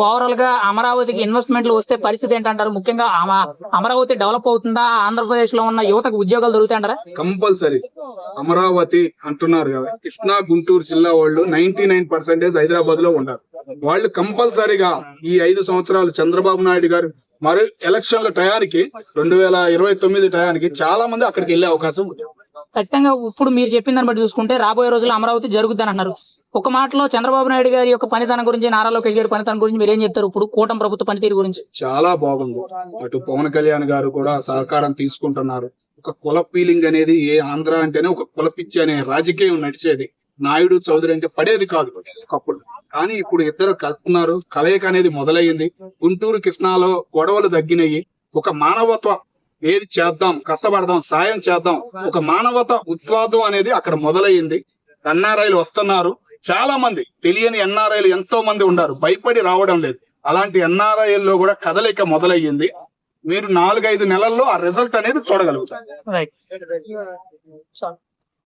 ఓవరాల్గా అమరావతికి ఇన్వెస్ట్మెంట్లు వస్తే పరిస్థితి ఏంటంటారు? ముఖ్యంగా అమ- అమరావతి డెవలప్ అవుతుందా? ఆంధ్రప్రదేశ్లో ఉన్న యువతకు ఉద్యోగాలు దొరుకుతాయంటారా? కంపల్సరీ. అమరావతి అంటున్నారు కదా కృష్ణా గుంటూరు జిల్లా వాళ్ళు నైన్టీ నైన్ పర్సెంటేజ్ హైదరాబాద్లో ఉన్నారు. వాళ్ళు కంపల్సరీగా ఈ ఐదు సంవత్సరాలు చంద్రబాబు నాయుడు గారు మరి ఎలక్షన్ల టయానికి రెండు వేల ఇరవై తొమ్మిది టయానికి చాలా మంది అక్కడికి వెళ్ళే అవకాశం ఉంది. ఖచ్చితంగా ఇప్పుడు మీరు చెప్పిన దాన్ని బట్టి చూసుకుంటే రాబోయే రోజుల్లో అమరావతి జరుగుద్దని అంటున్నారు. ఒక మాటలో చంద్రబాబు నాయుడు గారి యొక్క పనితనం గురించి నారా లోకేష్ గారి పనితనం గురించి మీరు ఏం చెప్తారు? ఇప్పుడు కూటమి ప్రభుత్వ పనితీరు గురించి. చాలా బాగుంది. అటు పవన్ కళ్యాణ్ గారు కూడా సహకారం తీసుకుంటున్నారు. ఒక కుల ఫీలింగ్ అనేది ఏ ఆంధ్ర అంటేనే ఒక కుల పిచ్చి అనే రాజకీయం నడిచేది. నాయుడు చౌదరి అంటే పడేది కాదు. ఒకప్పుడు. కానీ ఇప్పుడు ఇద్దరు కలుపుతున్నారు. కలయిక అనేది మొదలయ్యింది గుంటూరు కృష్ణాలో గొడవలు తగ్గినాయి. ఒక మానవత్వ ఏది చేద్దాం కష్టపడదాం సాయం చేద్దాం ఒక మానవత ఉద్వాదం అనేది అక్కడ మొదలయ్యింది ఎన్ఆర్ఐలు వస్తున్నారు. చాలా మంది తెలియని ఎన్ఆర్ఐలు ఎంతో మంది ఉన్నారు. భయపడి రావడం లేదు. అలాంటి ఎన్ఆర్ఐల్లో కూడా కదలిక మొదలయ్యింది. మీరు నాలుగైదు నెలల్లో ఆ రిజల్ట్ అనేది చూడగలుగుతారు. రైట్